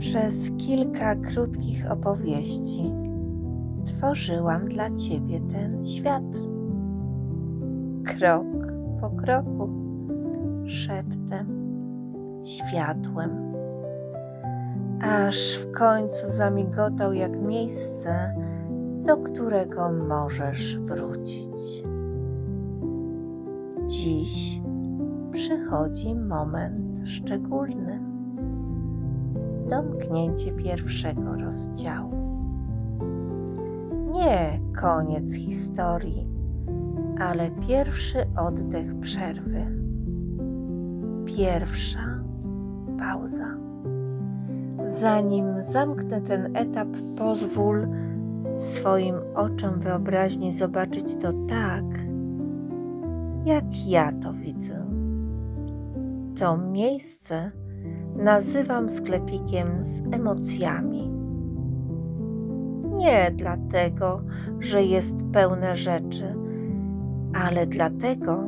Przez kilka krótkich opowieści tworzyłam dla Ciebie ten świat. Krok po kroku, szeptem, światłem, aż w końcu zamigotał jak miejsce, do którego możesz wrócić. Dziś przychodzi moment szczególny domknięcie pierwszego rozdziału. Nie koniec historii, ale pierwszy oddech przerwy. Pierwsza pauza. Zanim zamknę ten etap, pozwól swoim oczom wyobraźni zobaczyć to tak, jak ja to widzę. To miejsce, nazywam sklepikiem z emocjami. Nie dlatego, że jest pełne rzeczy, ale dlatego,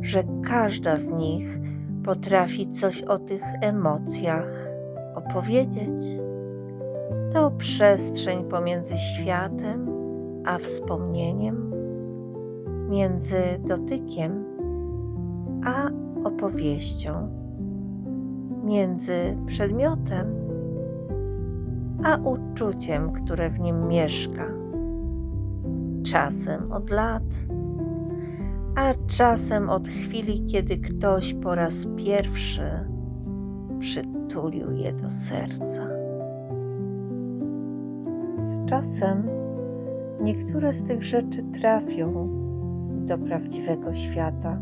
że każda z nich potrafi coś o tych emocjach opowiedzieć. To przestrzeń pomiędzy światem a wspomnieniem, między dotykiem a opowieścią między przedmiotem a uczuciem, które w nim mieszka. Czasem od lat, a czasem od chwili, kiedy ktoś po raz pierwszy przytulił je do serca. Z czasem niektóre z tych rzeczy trafią do prawdziwego świata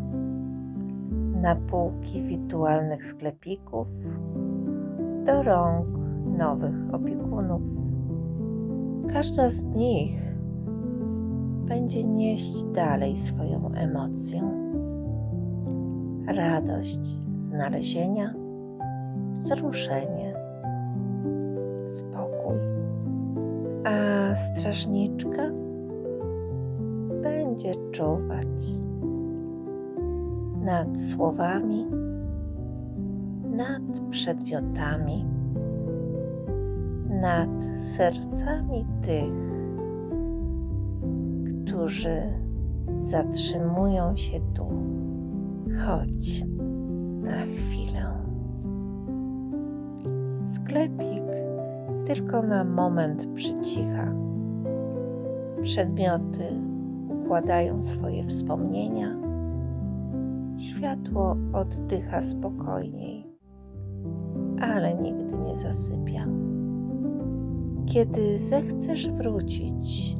na półki wirtualnych sklepików, do rąk nowych opiekunów. Każda z nich będzie nieść dalej swoją emocję. Radość znalezienia, wzruszenie, spokój. A strażniczka będzie czuwać nad słowami, nad przedmiotami, nad sercami tych, którzy zatrzymują się tu, choć na chwilę. Sklepik tylko na moment przycicha. Przedmioty układają swoje wspomnienia Światło oddycha spokojniej, ale nigdy nie zasypia. Kiedy zechcesz wrócić,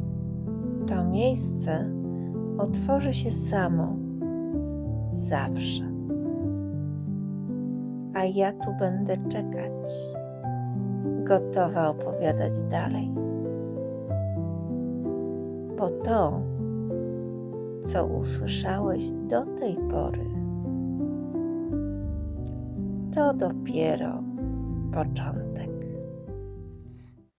to miejsce otworzy się samo, zawsze. A ja tu będę czekać, gotowa opowiadać dalej. Bo to, co usłyszałeś do tej pory, to dopiero początek.